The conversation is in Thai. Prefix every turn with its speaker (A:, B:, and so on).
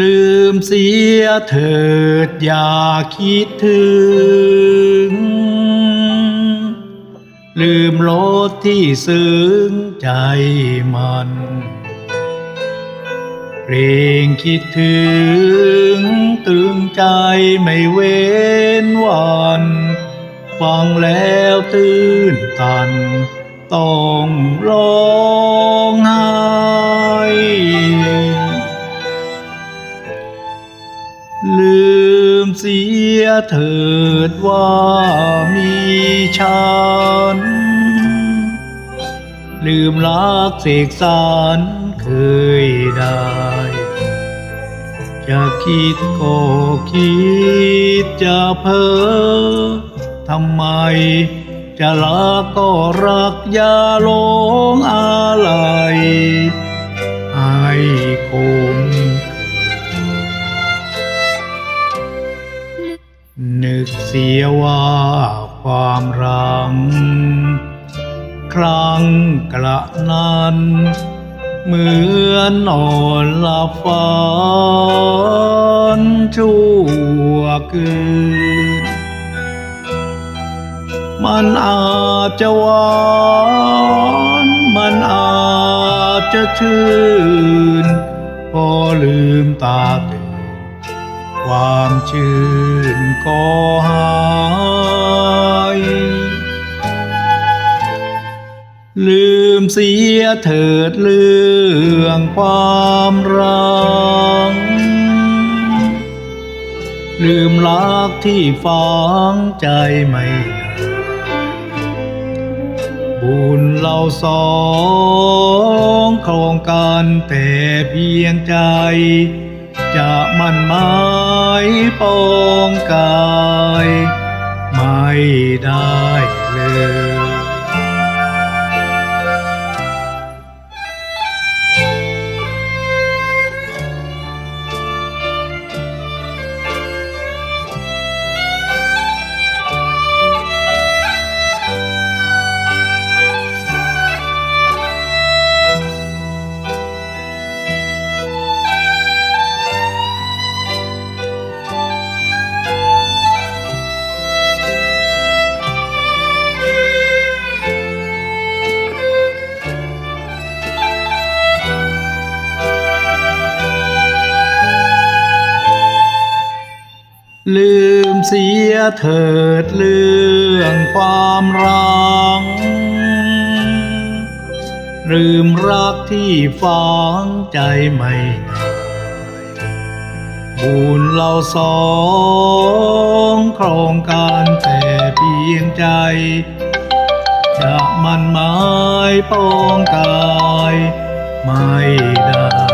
A: ลืมเสียเถิดอย่าคิดถึง ลืมรสที่ซึ้งใจมัน เพลงคิดถึงตึงใจไม่เว้นวัน ฟังแล้วตื้นตัน ต้องร้องไห้ เสียเถิดว่ามีฉัน ลืมรักเสกสารเคยได้ จะคิดก็คิดจะเพ้อทำไมจะรักก็รักอย่าหลงอะไรให้คง สียว่าความรัง ครั้งกระนั้นเหมือนนอนหลับฝันชั่วคืน มันอาจจะหวานมันอาจจะชื่น พอลืมตาตื่นความชื่นก็ มเสียเถิดเรื่องความรักลืมรักที่ฝังใจไม่บุญเราสองครองกันแต่เพียงใจ จะมันหมายปองกาย ไม่ได้ ลืมเสียเถิดเรื่องความรักลืมรักที่ฝังใจไม่ได้บุญเราสองครองกันแต่เพียงใจ จะมันหมายปองกายไม่ได้